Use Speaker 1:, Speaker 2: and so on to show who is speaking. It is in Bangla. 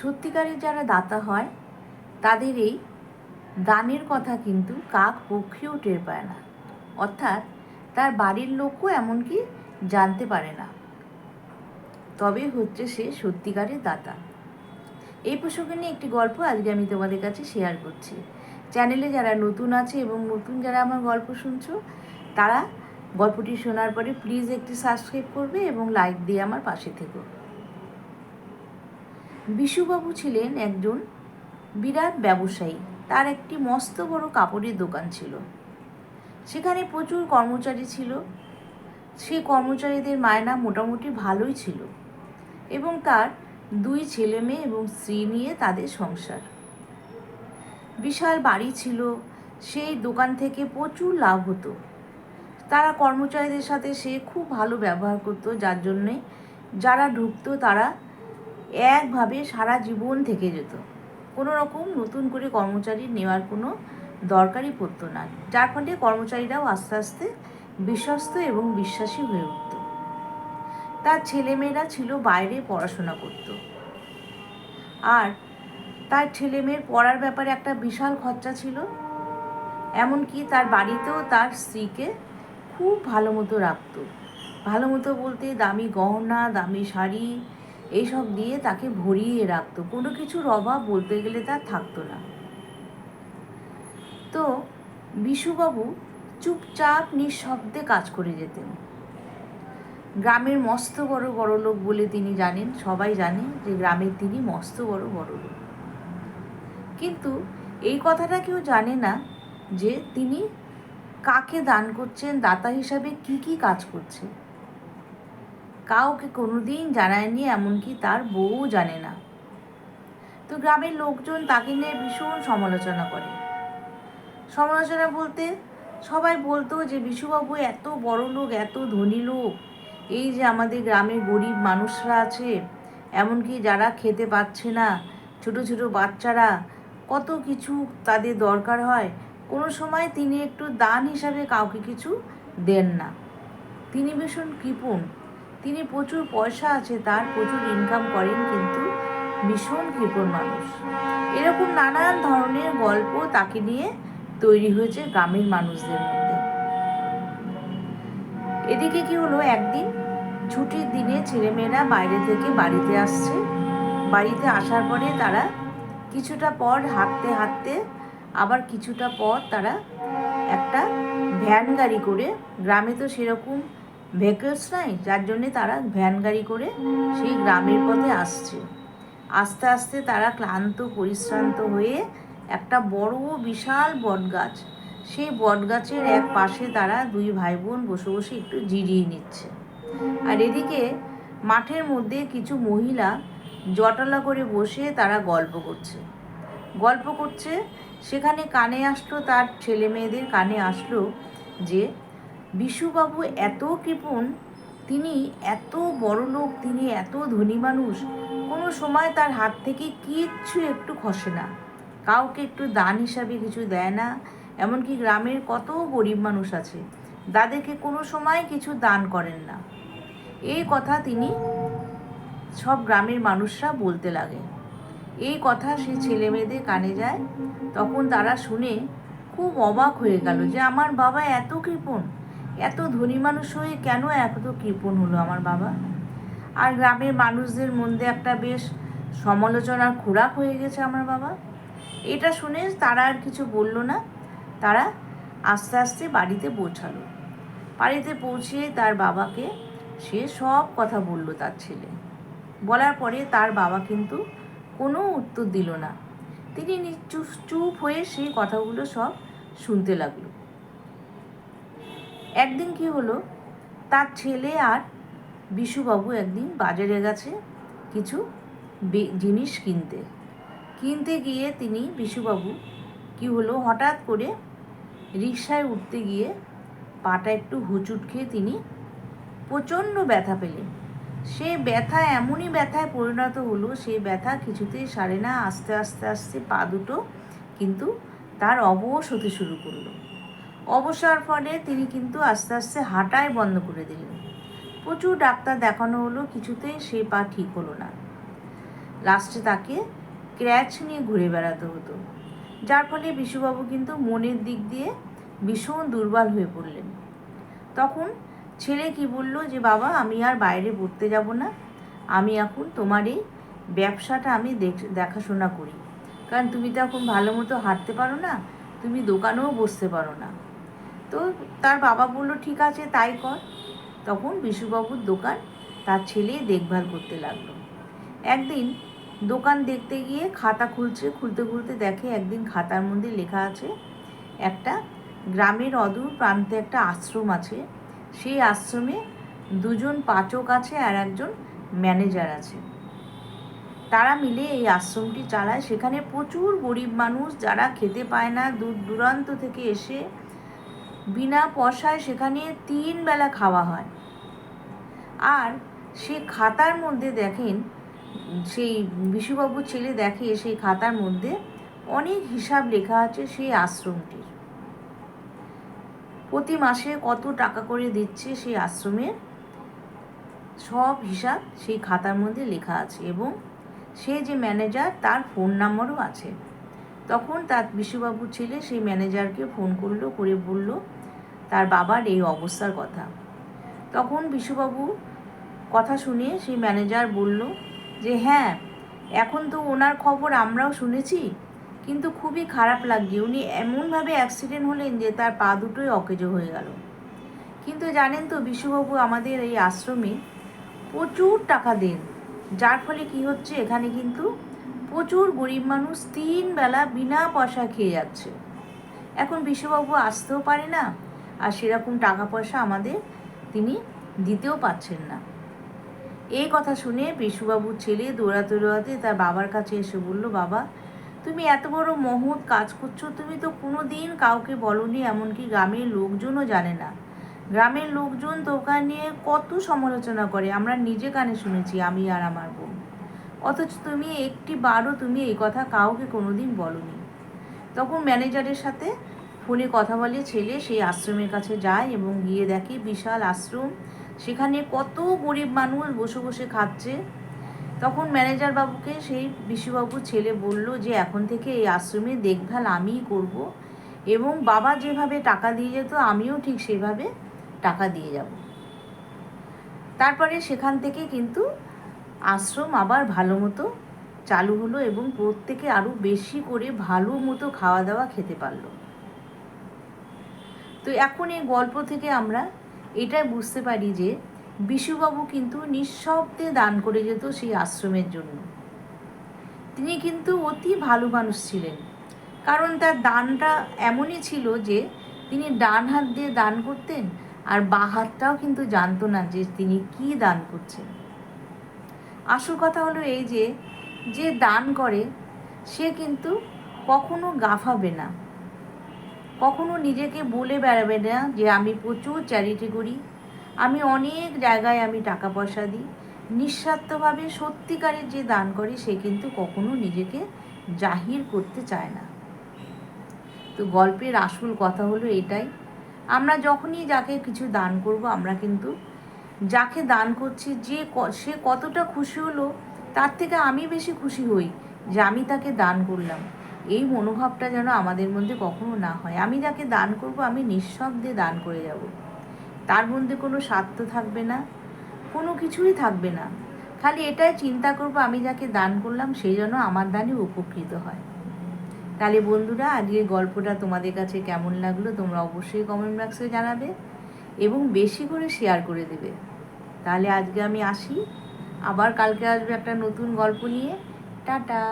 Speaker 1: সত্যিকারের যারা দাতা হয় তাদের এই দানের কথা কিন্তু কাক পক্ষেও টের পায় না। অর্থাৎ তার বাড়ির লোকও এমনকি জানতে পারে না। তবে হচ্ছে সে সত্যিকারের দাতা। এই প্রসঙ্গে নিয়ে একটি গল্প আজকে আমি তোমাদের কাছে শেয়ার করছি। চ্যানেলে যারা নতুন আছে এবং নতুন যারা আমার গল্প শুনছো, তারা গল্পটি শোনার পরে প্লিজ একটি সাবস্ক্রাইব করবে এবং লাইক দিয়ে আমার পাশে থেকো। বিশুবাবু ছিলেন একজন বিরাট ব্যবসায়ী। তার একটি মস্ত বড় কাপড়ের দোকান ছিল। সেখানে প্রচুর কর্মচারী ছিল। সে কর্মচারীদের মায়না মোটামুটি ভালোই ছিল এবং তার দুই ছেলে মেয়ে এবং স্ত্রী নিয়ে তাদের সংসার। বিশাল বাড়ি ছিল। সেই দোকান থেকে প্রচুর লাভ হতো। তারা কর্মচারীদের সাথে সে খুব ভালো ব্যবহার করতো, যার জন্যে যারা ঢুকতো তারা একভাবে সারা জীবন থেকে যেত। কোনো রকম নতুন করে কর্মচারী নেওয়ার কোনো দরকারই পড়তো না। যার ফলে কর্মচারীরাও আস্তে আস্তে বিশ্বস্ত এবং বিশ্বাসী হয়ে উঠত। তার ছেলেমেয়েরা ছিল বাইরে পড়াশোনা করত। আর তার ছেলেমেয়ের পড়ার ব্যাপারে একটা বিশাল খরচা ছিল। এমনকি তার বাড়িতেও তার স্ত্রীকে খুব ভালো মতো রাখতো। ভালো মতো বলতে দামি গহনা, দামি শাড়ি এইসব দিয়ে তাকে ভরিয়ে রাখতো। কোনো কিছুর অভাব বলতে গেলে তার থাকতো না। তো বিশুবাবু চুপচাপ নিঃশব্দে কাজ করে যেতেন। গ্রামের মস্ত বড় বড় লোক বলে তিনি জানেন, সবাই জানে যে গ্রামের তিনি মস্ত বড় বড় লোক। কিন্তু এই কথাটা কেউ জানে না যে তিনি কাকে দান করছেন, দাতা হিসাবে কি কি কাজ করছে। কাউকে কোনোদিন জানায়নি, এমনকি তার বউ জানে না। তো গ্রামের লোকজন তাকে নিয়ে ভীষণ সমালোচনা করে। সমালোচনা বলতে সবাই বলতো যে, বিশুবাবু, এত বড় লোক, এত ধনী লোক, এই যে আমাদের গ্রামে গরিব মানুষরা আছে, এমনকি যারা খেতে পাচ্ছে না, ছোট ছোট বাচ্চারা, কত কিছু তাদের দরকার হয়। কোনো সময় তিনি একটু দান হিসাবে কাউকে কিছু দেন না। তিনি ভীষণ কৃপণ। তিনি প্রচুর পয়সা আছে, তার প্রচুর ইনকাম করেন কিন্তু ভীষণ কৃপণ মানুষ। এরকম নানান ধরনের গল্প তাকে নিয়ে তৈরি হয়েছে গ্রামের মানুষদের মধ্যে। এদিকে কি হলো? একদিন ছুটির দিনে ছেলেমেয়েরা বাইরে থেকে বাড়িতে আসছে। বাড়িতে আসার পরে তারা কিছুটা পর হাঁটতে হাঁটতে, আবার কিছুটা পর তারা একটা ভ্যান গাড়ি করে, গ্রামে তো সেরকম ভেহিকলস নাই, যার জন্যে তারা ভ্যান গাড়ি করে সেই গ্রামের পথে আসছে। আস্তে আস্তে তারা ক্লান্ত, পরিশ্রান্ত হয়ে একটা বড় বিশাল বটগাছ, সেই বটগাছের এক পাশে তারা দুই ভাই বোন বসে বসে একটু জিরিয়ে নিচ্ছে। আর এদিকে মাঠের মধ্যে কিছু মহিলা জটলা করে বসে তারা গল্প করছে। গল্প করছে, সেখানে কানে আসলো তার ছেলে মেয়েদের কানে আসলো যে বিশুবাবু এত কৃপণ, তিনি এত বড় লোক, তিনি এত ধনী মানুষ, কোনো সময় তার হাত থেকে কিচ্ছু একটু খসে না। কাউকে একটু দান হিসাবে কিছু দেয় না, এমনকি গ্রামের কত গরিব মানুষ আছে, তাদেরকে কোনো সময় কিছু দান করেন না। এই কথা তিনি সব গ্রামের মানুষরা বলতে লাগে। এই কথা সে ছেলে মেয়েদের কানে যায়, তখন তারা শুনে খুব অবাক হয়ে গেল যে, আমার বাবা এত কৃপণ এত ধনী মানুষ হয়ে কেন এত কৃপণ হলো আমার বাবা? আর গ্রামের মানুষদের মধ্যে একটা বেশ সমালোচনার খোরাক হয়ে গেছে আমার বাবা। এটা শুনে তারা আর কিছু বলল না। তারা আস্তে আস্তে বাড়িতে পৌঁছালো। বাড়িতে পৌঁছে তার বাবাকে সে সব কথা বলল তার ছেলে। বলার পরে তার বাবা কিন্তু কোনো উত্তর দিল না। তিনি চুপ চুপ হয়ে সেই কথাগুলো সব শুনতে লাগল। একদিন কি হলো? তার ছেলে আর বিশুবাবু একদিন বাজারে গেছে কিছু জিনিস কিনতে। কিনতে গিয়ে তিনি বিশুবাবু, কি হলো? হঠাৎ করে রিকশায় উঠতে গিয়ে পাটা একটু হুচুট খেয়ে তিনি প্রচণ্ড ব্যথা পেলেন। সে ব্যথা এমনই ব্যথায় পরিণত হলো সেই ব্যথা কিছুতেই সারে না। আস্তে আস্তে আস্তে পা দুটো কিন্তু তার অবশ হতে শুরু করল। অবসর ফলে তিনি কিন্তু আস্তে আস্তে হাঁটাই বন্ধ করে দিলেন। প্রচুর ডাক্তার দেখানো হলো, কিছুতেই সে পা ঠিক হলো না। লাস্টে তাকে ক্র্যাচ নিয়ে ঘুরে বেড়াতে হতো, যার ফলে বিশুবাবু কিন্তু মনের দিক দিয়ে ভীষণ দুর্বল হয়ে পড়লেন। তখন ছেলে কি বলল যে, বাবা, আমি আর বাইরে পড়তে যাব না। আমি এখন তোমার এই ব্যবসাটা আমি দেখ- দেখাশোনা করি। কারণ তুমি তো এখন ভালো মতো হাঁটতে পারো না, তুমি দোকানেও বসতে পারো না। তো তার বাবা বলল, ঠিক আছে, তাই কর। তখন বিশুবাবুর দোকান তার ছেলে দেখভাল করতে লাগল। একদিন দোকান দেখতে গিয়ে খাতা খুলছে, খুলতে খুলতে দেখে একদিন খাতার মধ্যে লেখা আছে, একটা গ্রামের অদূর প্রান্তে একটা আশ্রম আছে। সেই আশ্রমে দুজন পাচক আছে আর একজন ম্যানেজার আছে। তারা মিলে এই আশ্রমটি চালায়। সেখানে প্রচুর গরিব মানুষ যারা খেতে পায় না, দূর দূরান্ত থেকে এসে বিনা পয়সায় সেখানে তিন বেলা খাওয়া হয়। আর সে খাতার মধ্যে দেখেন, সেই বিশুবাবুর ছেলে দেখে সেই খাতার মধ্যে অনেক হিসাব লেখা আছে সেই আশ্রমটির। প্রতি মাসে কত টাকা করে দিচ্ছে সেই আশ্রমের সব হিসাব সেই খাতার মধ্যে লেখা আছে এবং সে যে ম্যানেজার তার ফোন নাম্বারও আছে। তখন তার বিশুবাবুর ছেলে সেই ম্যানেজারকে ফোন করল, করে বলল, তার বাবার এই অবস্থার কথা। তখন বিশুবাবু কথা শুনে সেই ম্যানেজার বলল যে হ্যাঁ এখন তো ওনার খবর আমরাও শুনেছি, কিন্তু খুবই খারাপ লাগছে। উনি এমনভাবে অ্যাক্সিডেন্ট হলেন যে তার পা দুটোই অকেজো হয়ে গেল। কিন্তু জানেন তো বিশুবাবু, আমাদের এই আশ্রমে প্রচুর টাকা দেন, যার ফলে কি হচ্ছে, এখানে কিন্তু প্রচুর গরিব মানুষ তিন বেলা বিনা পয়সা খেয়ে যাচ্ছে। এখন বিশ্ববাবু আসতেও পারে না, আর সেরকম টাকা পয়সা আমাদের তিনি দিতেও পাচ্ছেন না। এই কথা শুনে বিশুবাবুর ছেলে দৌড়াতে দৌড়াতে তার বাবার কাছে এসে বলল, বাবা, তুমি এত বড় মহৎ কাজ করছ, তুমি তো কোনো দিন কাউকে বলনি, এমনকি গ্রামের লোকজনও জানে না। গ্রামের লোকজন দোকান নিয়ে কত সমালোচনা করে, আমরা নিজে কানে শুনেছি, আমি আর আমার বোন অথচ তুমি একটি বারও তুমি এই কথা কাউকে কোনোদিন বলনি। তখন ম্যানেজারের সাথে ফোনে কথা বলে ছেলে সেই আশ্রমের কাছে যায় এবং গিয়ে দেখে বিশাল আশ্রম, সেখানে কত গরিব মানুষ বসে বসে খাচ্ছে। তখন ম্যানেজার বাবুকে সেই বিশুবাবুর ছেলে বলল যে, এখন থেকে এই আশ্রমের দেখভাল আমিই করব এবং বাবা যেভাবে টাকা দিয়ে যেত, আমিও ঠিক সেভাবে টাকা দিয়ে যাব। তারপরে সেখান থেকে কিন্তু আশ্রম আবার ভালো মতো চালু হলো এবং প্রত্যেকে আরও বেশি করে ভালো মতো খাওয়া দাওয়া খেতে পারল। তো এখন এই গল্প থেকে আমরা এটাই বুঝতে পারি যে বিশুবাবু কিন্তু নিঃশব্দে দান করে যেত সেই আশ্রমের জন্য। তিনি কিন্তু অতি ভালো মানুষ ছিলেন। কারণ তার দানটা এমনই ছিল যে তিনি ডান হাত দিয়ে দান করতেন আর বা হাতটাও কিন্তু জানতো না যে তিনি কি দান করছেন। আসল কথা হলো এই যে যে দান করে, সে কিন্তু কখনো গাফাবে না। কখনো নিজেকে বলে বেড়াবে না যে, আমি প্রচুর চ্যারিটি করি, আমি অনেক জায়গায় আমি টাকা পয়সা দিই। নিঃস্বার্থভাবে সত্যিকারের যে দান করে, সে কিন্তু কখনো নিজেকে জাহির করতে চায় না। তো গল্পের আসল কথা হলো এটাই। আমরা যখনই যাকে কিছু দান করব, আমরা কিন্তু যাকে দান করছি, যে সে কতটা খুশি হলো, তার থেকে আমি বেশি খুশি হই যে আমি তাকে দান করলাম। এই মনোভাবটা যেন আমাদের মধ্যে কখনো না হয়। আমি যাকে দান করব, আমি নিঃশব্দে দান করে যাব। তার মধ্যে কোনো স্বার্থ থাকবে না, কোনো কিছুই থাকবে না। খালি এটাই চিন্তা করব, আমি যাকে দান করলাম সেই জন্য আমার দানে উপকৃত হয়। তাহলে বন্ধুরা, আজকের গল্পটা তোমাদের কাছে কেমন লাগল, তোমরা অবশ্যই কমেন্ট বক্সে জানাবে এবং বেশি করে শেয়ার করে দেবে। তাহলে আজকে আমি আসি। আবার কালকে আসবে একটা নতুন গল্প নিয়ে। টাটা।